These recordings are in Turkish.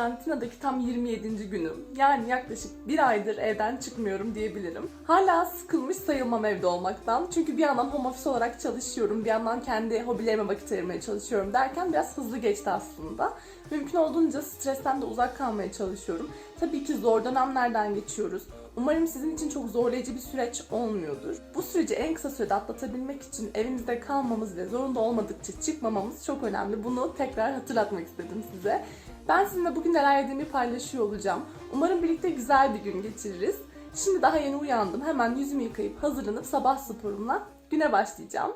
Karantinadaki tam 27. günüm. Yani yaklaşık bir aydır evden çıkmıyorum diyebilirim. Hala sıkılmış sayılmam evde olmaktan. Çünkü bir yandan home office olarak çalışıyorum, bir yandan kendi hobilerime vakit ayırmaya çalışıyorum derken biraz hızlı geçti aslında. Mümkün olduğunca stresten de uzak kalmaya çalışıyorum. Tabii ki zor dönemlerden geçiyoruz. Umarım sizin için çok zorlayıcı bir süreç olmuyordur. Bu süreci en kısa sürede atlatabilmek için evimizde kalmamız ve zorunda olmadıkça çıkmamamız çok önemli. Bunu tekrar hatırlatmak istedim size. Ben sizinle bugün neler yediğimi paylaşıyor olacağım. Umarım birlikte güzel bir gün geçiririz. Şimdi daha yeni uyandım. Hemen yüzümü yıkayıp hazırlanıp sabah sporumla güne başlayacağım.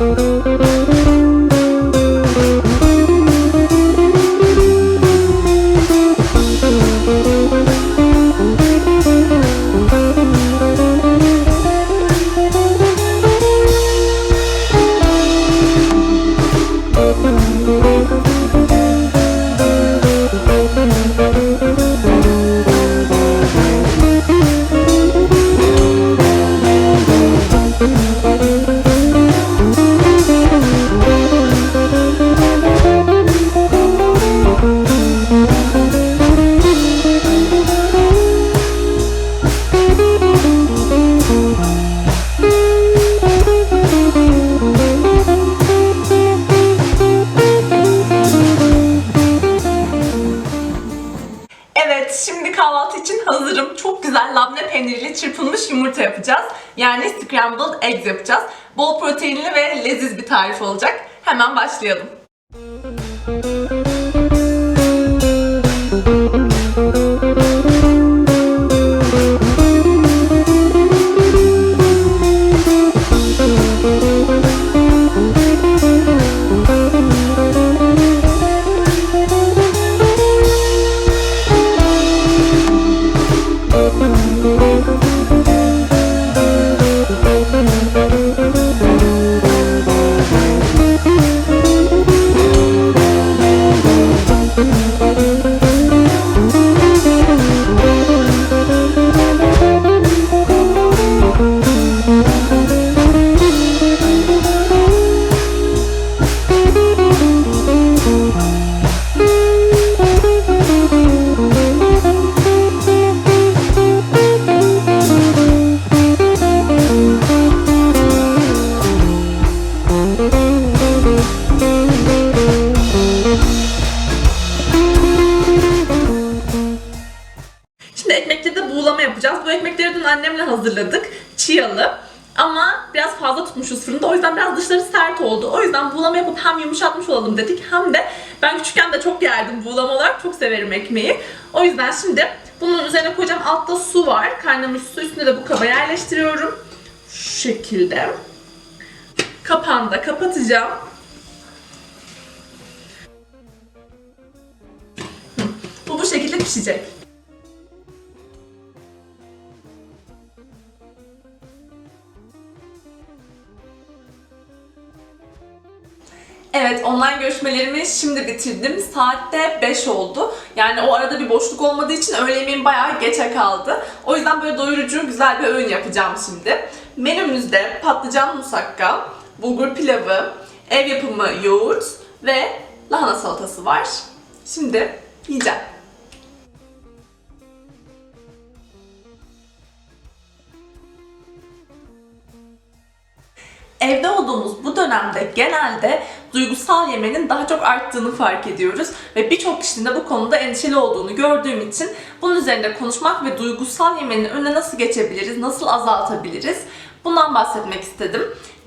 Evet, Yani scrambled eggs yapacağız. Bol proteinli ve leziz bir tarif olacak. Hemen başlayalım. Şimdi ekmekleri de yapacağız. Bu ekmekleri dün annemle hazırladık. Çiyalı. Ama biraz fazla tutmuşuz fırında. O yüzden biraz dışları sert oldu. O yüzden buğulama yapıp hem yumuşatmış olalım dedik. Hem de ben küçükken de çok yerdim buğulama olarak. Çok severim ekmeği. O yüzden şimdi bunun üzerine koyacağım. Altta su var. Kaynamış su. Üstüne de bu kaba yerleştiriyorum. Şu şekilde. Kapağını da kapatacağım. Bu bu şekilde pişecek. Online görüşmelerimi şimdi bitirdim. Saatte 5 oldu. Yani o arada bir boşluk olmadığı için öğle yemeğim bayağı geçe kaldı. O yüzden böyle doyurucu güzel bir öğün yapacağım şimdi. Menümüzde patlıcan musakka, bulgur pilavı, ev yapımı yoğurt ve lahana salatası var. Şimdi yiyeceğim. Evde olduğumuz bu dönemde genelde duygusal yemenin daha çok arttığını fark ediyoruz ve birçok kişinin de bu konuda endişeli olduğunu gördüğüm için bunun üzerinde konuşmak ve duygusal yemenin önüne nasıl geçebiliriz, nasıl azaltabiliriz bundan bahsetmek istedim.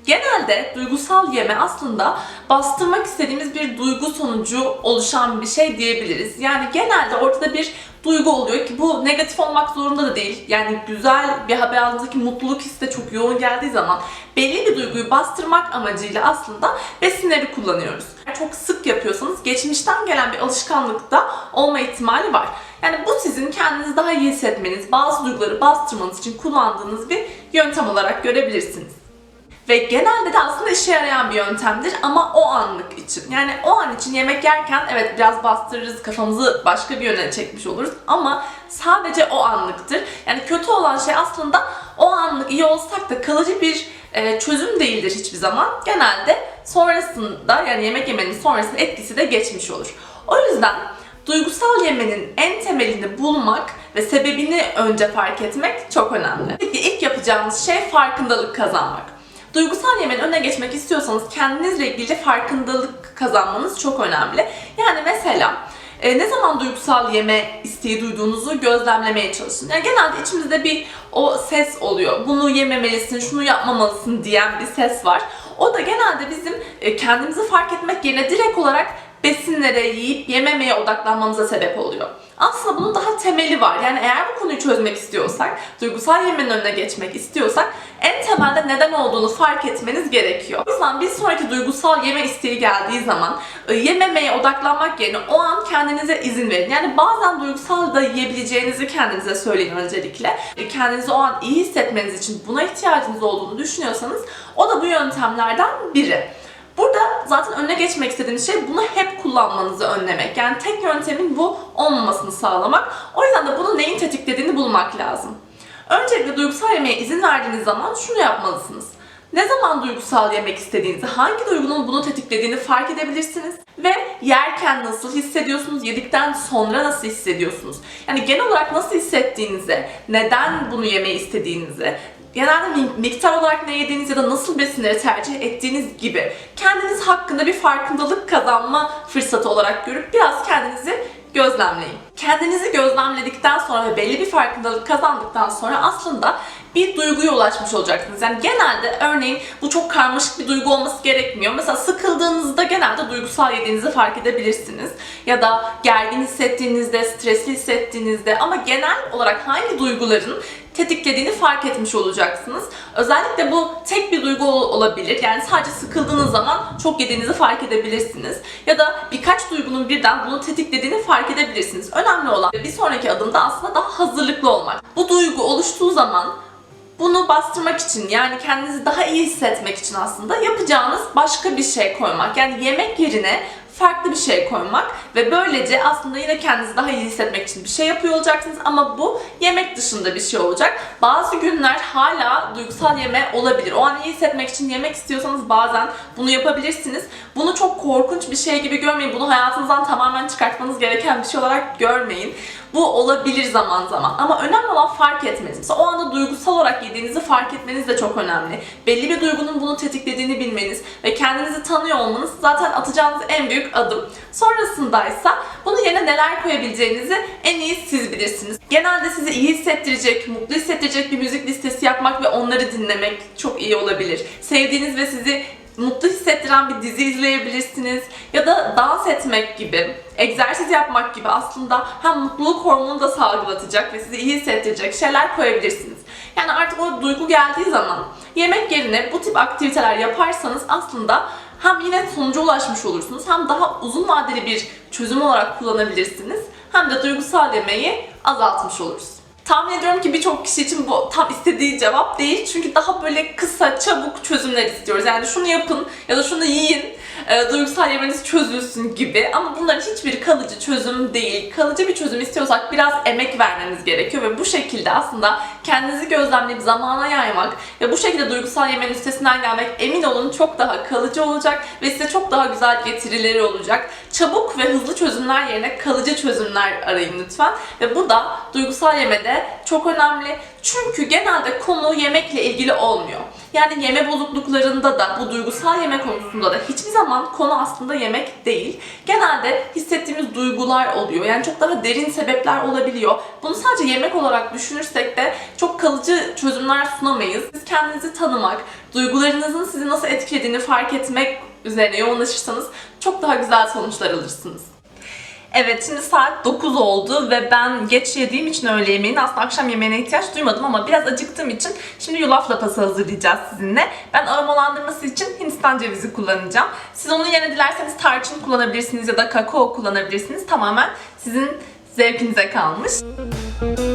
Genelde duygusal yeme aslında bastırmak istediğimiz bir duygu sonucu oluşan bir şey diyebiliriz. Yani genelde ortada bir duygu oluyor ki bu negatif olmak zorunda da değil. Yani güzel bir haber aldığınızdaki mutluluk hissi de çok yoğun geldiği zaman belli bir duyguyu bastırmak amacıyla aslında besinleri kullanıyoruz. Eğer çok sık yapıyorsanız geçmişten gelen bir alışkanlıkta olma ihtimali var. Yani bu sizin kendinizi daha iyi hissetmeniz, bazı duyguları bastırmanız için kullandığınız bir yöntem olarak görebilirsiniz. Ve genelde de aslında işe yarayan bir yöntemdir ama o anlık için. Yani o an için yemek yerken evet biraz bastırırız, kafamızı başka bir yöne çekmiş oluruz ama sadece o anlıktır. Yani kötü olan şey aslında o anlık iyi olsak da kalıcı bir e, çözüm değildir hiçbir zaman. Genelde sonrasında yani yemek yemenin sonrasında etkisi de geçmiş olur. O yüzden duygusal yemenin en temelini bulmak ve sebebini önce fark etmek çok önemli. Peki ilk yapacağınız şey farkındalık kazanmak. Duygusal yemenin önüne geçmek istiyorsanız kendinizle ilgili farkındalık kazanmanız çok önemli. Yani mesela e, ne zaman duygusal yeme isteği duyduğunuzu gözlemlemeye çalışın. Yani genelde içimizde bir o ses oluyor. Bunu yememelisin, şunu yapmamalısın diyen bir ses var. O da genelde bizim e, kendimizi fark etmek yerine direkt olarak besinlere yiyip yememeye odaklanmamıza sebep oluyor. Aslında bunun daha temeli var. Yani eğer bu konuyu çözmek istiyorsak, duygusal yemenin önüne geçmek istiyorsak en temelde neden olduğunu fark etmeniz gerekiyor. O yüzden bir sonraki duygusal yeme isteği geldiği zaman e, yememeye odaklanmak yerine o an kendinize izin verin. Yani bazen duygusal da yiyebileceğinizi kendinize söyleyin öncelikle. E, Kendinizi o an iyi hissetmeniz için buna ihtiyacınız olduğunu düşünüyorsanız o da bu yöntemlerden biri. Burada zaten önüne geçmek istediğimiz şey bunu hep kullanmanızı önlemek. Yani tek yöntemin bu olmamasını sağlamak. O yüzden de bunu neyin tetiklediğini bulmak lazım. Öncelikle duygusal yemeğe izin verdiğiniz zaman şunu yapmalısınız. Ne zaman duygusal yemek istediğinizi, hangi duygunun bunu tetiklediğini fark edebilirsiniz ve yerken nasıl hissediyorsunuz, yedikten sonra nasıl hissediyorsunuz? Yani genel olarak nasıl hissettiğinize, neden bunu yemeyi istediğinize, genelde mi- miktar olarak ne yediğiniz ya da nasıl besinleri tercih ettiğiniz gibi kendiniz hakkında bir farkındalık kazanma fırsatı olarak görüp biraz kendinizi gözlemleyin. Kendinizi gözlemledikten sonra ve belli bir farkındalık kazandıktan sonra aslında bir duyguya ulaşmış olacaksınız. Yani genelde örneğin bu çok karmaşık bir duygu olması gerekmiyor. Mesela sıkıldığınızda genelde duygusal yediğinizi fark edebilirsiniz. Ya da gergin hissettiğinizde, stresli hissettiğinizde ama genel olarak hangi duyguların tetiklediğini fark etmiş olacaksınız. Özellikle bu tek bir duygu ol- olabilir. Yani sadece sıkıldığınız zaman çok yediğinizi fark edebilirsiniz. Ya da birkaç duygunun birden bunu tetiklediğini fark edebilirsiniz. Önemli olan bir sonraki adımda aslında daha hazırlıklı olmak. Bu duygu oluştuğu zaman bunu bastırmak için yani kendinizi daha iyi hissetmek için aslında yapacağınız başka bir şey koymak. Yani yemek yerine farklı bir şey koymak ve böylece aslında yine kendinizi daha iyi hissetmek için bir şey yapıyor olacaksınız ama bu yemek dışında bir şey olacak. Bazı günler hala duygusal yeme olabilir. O an iyi hissetmek için yemek istiyorsanız bazen bunu yapabilirsiniz. Bunu çok korkunç bir şey gibi görmeyin. Bunu hayatınızdan tamamen çıkartmanız gereken bir şey olarak görmeyin. Bu olabilir zaman zaman ama önemli olan fark etmeniz. Mesela o anda duygusal olarak yediğinizi fark etmeniz de çok önemli. Belli bir duygunun bunu tetiklediğini bilmeniz ve kendinizi tanıyor olmanız zaten atacağınız en büyük adım. Sonrasındaysa bunu yerine neler koyabileceğinizi en iyi siz bilirsiniz. Genelde sizi iyi hissettirecek, mutlu hissettirecek bir müzik listesi yapmak ve onları dinlemek çok iyi olabilir. Sevdiğiniz ve sizi mutlu hissettiren bir dizi izleyebilirsiniz ya da dans etmek gibi, egzersiz yapmak gibi aslında hem mutluluk hormonu da salgılatacak ve sizi iyi hissettirecek şeyler koyabilirsiniz. Yani artık o duygu geldiği zaman yemek yerine bu tip aktiviteler yaparsanız aslında hem yine sonuca ulaşmış olursunuz hem daha uzun vadeli bir çözüm olarak kullanabilirsiniz hem de duygusal yemeği azaltmış oluruz. Tahmin ediyorum ki birçok kişi için bu tam istediği cevap değil. Çünkü daha böyle kısa, çabuk çözümler istiyoruz. Yani şunu yapın ya da şunu yiyin, e, duygusal yemeniz çözülsün gibi. Ama bunların hiçbiri kalıcı çözüm değil. Kalıcı bir çözüm istiyorsak biraz emek vermemiz gerekiyor ve bu şekilde aslında kendinizi gözlemleyip zamana yaymak ve bu şekilde duygusal yemenin üstesinden gelmek emin olun çok daha kalıcı olacak ve size çok daha güzel getirileri olacak. Çabuk ve hızlı çözümler yerine kalıcı çözümler arayın lütfen. Ve bu da duygusal yemede çok önemli. Çünkü genelde konu yemekle ilgili olmuyor. Yani yeme bozukluklarında da bu duygusal yeme konusunda da hiçbir zaman konu aslında yemek değil. Genelde hissettiğimiz duygular oluyor. Yani çok daha derin sebepler olabiliyor. Bunu sadece yemek olarak düşünürsek de çok kalıcı çözümler sunamayız. Siz kendinizi tanımak, duygularınızın sizi nasıl etkilediğini fark etmek üzerine yoğunlaşırsanız çok daha güzel sonuçlar alırsınız. Evet şimdi saat 9 oldu ve ben geç yediğim için öğle yemeğini aslında akşam yemeğine ihtiyaç duymadım ama biraz acıktığım için şimdi yulaf lapası hazırlayacağız sizinle. Ben aromalandırması için Hindistan cevizi kullanacağım. Siz onun yerine dilerseniz tarçın kullanabilirsiniz ya da kakao kullanabilirsiniz. Tamamen sizin zevkinize kalmış. Yulaf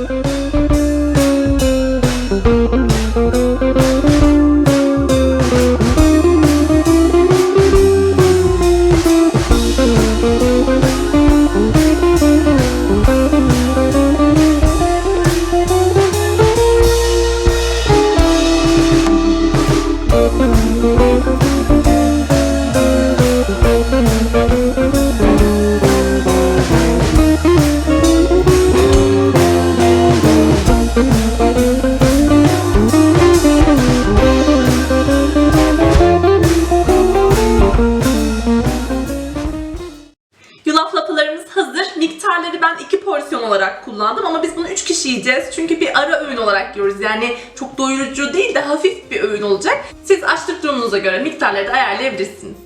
yiyeceğiz. Çünkü bir ara öğün olarak yiyoruz. Yani çok doyurucu değil de hafif bir öğün olacak. Siz açlık durumunuza göre miktarları da ayarlayabilirsiniz.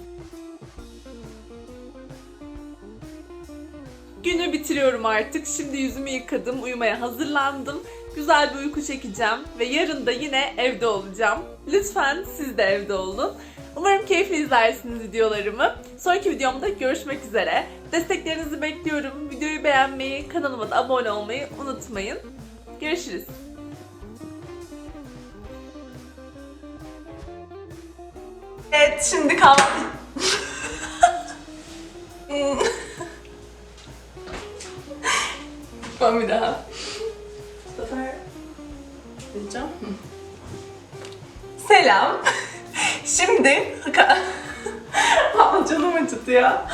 Günü bitiriyorum artık. Şimdi yüzümü yıkadım, uyumaya hazırlandım. Güzel bir uyku çekeceğim ve yarın da yine evde olacağım. Lütfen siz de evde olun. Umarım keyifli izlersiniz videolarımı. Sonraki videomda görüşmek üzere. Desteklerinizi bekliyorum. Videoyu beğenmeyi, kanalıma da abone olmayı unutmayın. Görüşürüz. Evet şimdi kahvaltı... ben bir daha. Bu sefer diyeceğim. Selam. Şimdi canım acıdı ya.